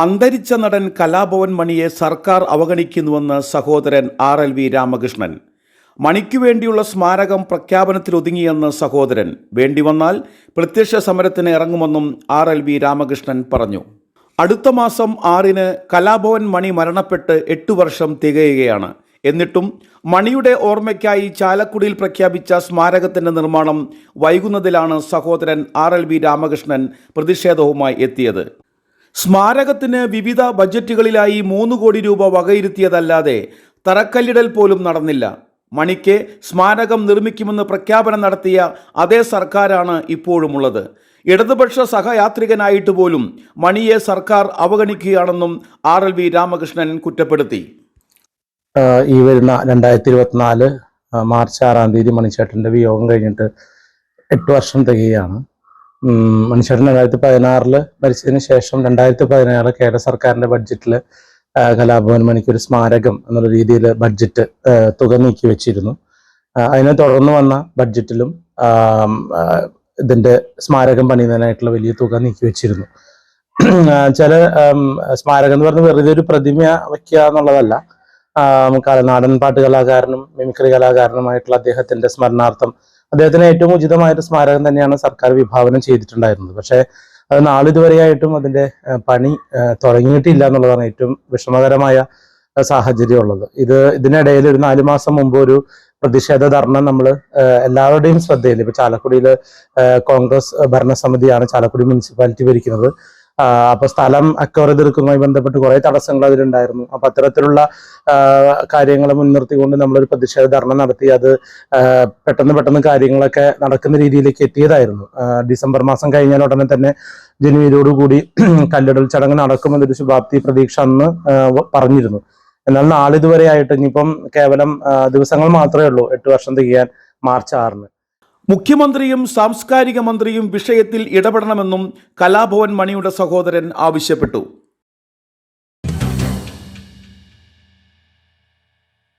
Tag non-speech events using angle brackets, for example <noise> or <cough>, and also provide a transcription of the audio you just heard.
അന്തരിച്ച നടൻ കലാഭവൻ മണിയെ സർക്കാർ അവഗണിക്കുന്നുവെന്ന് സഹോദരൻ ആർ എൽ വി രാമകൃഷ്ണൻ. മണിക്കു വേണ്ടിയുള്ള സ്മാരകം പ്രഖ്യാപനത്തിലൊതുങ്ങിയെന്ന് സഹോദരൻ. വേണ്ടിവന്നാൽ പ്രത്യക്ഷ സമരത്തിന് ഇറങ്ങുമെന്നും ആർ എൽ വി രാമകൃഷ്ണൻ പറഞ്ഞു. അടുത്ത മാസം ആറിന് കലാഭവൻ മണി മരണപ്പെട്ട് എട്ടു വർഷം തികയുകയാണ്. എന്നിട്ടും മണിയുടെ ഓർമ്മയ്ക്കായി ചാലക്കുടിയിൽ പ്രഖ്യാപിച്ച സ്മാരകത്തിന്റെ നിർമ്മാണം വൈകുന്നതിലാണ് സഹോദരൻ ആർ എൽ വി രാമകൃഷ്ണൻ പ്രതിഷേധവുമായി എത്തിയത്. സ്മാരകത്തിന് വിവിധ ബജറ്റുകളിലായി മൂന്ന് കോടി രൂപ വകയിരുത്തിയതല്ലാതെ തറക്കല്ലിടൽ പോലും നടന്നില്ല. മണിക്ക് സ്മാരകം നിർമ്മിക്കുമെന്ന് പ്രഖ്യാപനം നടത്തിയ അതേ സർക്കാരാണ് ഇപ്പോഴുമുള്ളത്. ഇടതുപക്ഷ സഹയാത്രികനായിട്ട് പോലും മണിയെ സർക്കാർ അവഗണിക്കുകയാണെന്നും ആർ എൽ വി രാമകൃഷ്ണൻ കുറ്റപ്പെടുത്തി. ഈ വരുന്ന രണ്ടായിരത്തി ഇരുപത്തിനാല് മാർച്ച് ആറാം തീയതി മണിച്ചേട്ടന്റെ വിയോഗം കഴിഞ്ഞിട്ട് എട്ട് വർഷം തികയാണ് മണിച്ചേട്ടൻ രണ്ടായിരത്തി പതിനാറിൽ മരിച്ചതിന് ശേഷം രണ്ടായിരത്തി പതിനാറ് കേരള സർക്കാരിന്റെ ബഡ്ജറ്റിൽ കലാഭവൻ മണിക്ക് ഒരു സ്മാരകം എന്നുള്ള രീതിയിൽ ബഡ്ജറ്റ് തുക നീക്കി വെച്ചിരുന്നു. അതിനെ തുടർന്ന് വന്ന ബഡ്ജറ്റിലും ഇതിന്റെ സ്മാരകം പണിയുന്നതിനായിട്ടുള്ള വലിയ തുക നീക്കി വെച്ചിരുന്നു. ചില സ്മാരകം എന്ന് പറഞ്ഞാൽ വെറുതെ ഒരു പ്രതിമ വയ്ക്കുക എന്നുള്ളതല്ല. നാടൻ പാട്ട് കലാകാരനും മിമിക്രി കലാകാരനുമായിട്ടുള്ള അദ്ദേഹത്തിന്റെ സ്മരണാർത്ഥം അദ്ദേഹത്തിന് ഏറ്റവും ഉചിതമായിട്ട് സ്മാരകം തന്നെയാണ് സർക്കാർ വിഭാവനം ചെയ്തിട്ടുണ്ടായിരുന്നത്. പക്ഷേ അത് നാളിതുവരെയായിട്ടും അതിന്റെ പണി തുടങ്ങിയിട്ടില്ല എന്നുള്ളതാണ് ഏറ്റവും വിഷമകരമായ സാഹചര്യം ഉള്ളത് ഇത് ഇതിനിടയിൽ ഒരു നാലു മാസം മുമ്പ് ഒരു പ്രതിഷേധ ധർണ നമ്മൾ എല്ലാവരുടെയും ശ്രദ്ധയിൽ ഇപ്പൊ ചാലക്കുടിയിൽ കോൺഗ്രസ് ഭരണസമിതിയാണ് ചാലക്കുടി മുനിസിപ്പാലിറ്റി ഭരിക്കുന്നത്. അപ്പൊ സ്ഥലം അക്വയർ തീർക്കുന്നതുമായി ബന്ധപ്പെട്ട് കുറെ തടസ്സങ്ങൾ അതിലുണ്ടായിരുന്നു അപ്പൊ അത്തരത്തിലുള്ള കാര്യങ്ങൾ മുൻനിർത്തിക്കൊണ്ട് നമ്മളൊരു പ്രതിഷേധ ധർണ നടത്തി അത് പെട്ടെന്ന് പെട്ടെന്ന് കാര്യങ്ങളൊക്കെ നടക്കുന്ന രീതിയിലേക്ക് എത്തിയതായിരുന്നു. ഡിസംബർ മാസം കഴിഞ്ഞാൽ ഉടനെ തന്നെ ജനുവരിയോടുകൂടി <clears throat> കല്ലിടൽ ചടങ്ങ് നടക്കുമെന്നൊരു ശുഭാപ്തി പ്രതീക്ഷ അന്ന് പറഞ്ഞിരുന്നു. എന്നാൽ നാളിതുവരെ ആയിട്ട് ഇനിയിപ്പം കേവലം ദിവസങ്ങൾ മാത്രമേ ഉള്ളൂ എട്ട് വർഷം തികയാൻ മാർച്ച് ആറിന്. മുഖ്യമന്ത്രിയും സാംസ്കാരിക മന്ത്രിയും വിഷയത്തിൽ ഇടപെടണമെന്നും കലാഭവൻ മണിയുടെ സഹോദരൻ ആവശ്യപ്പെട്ടു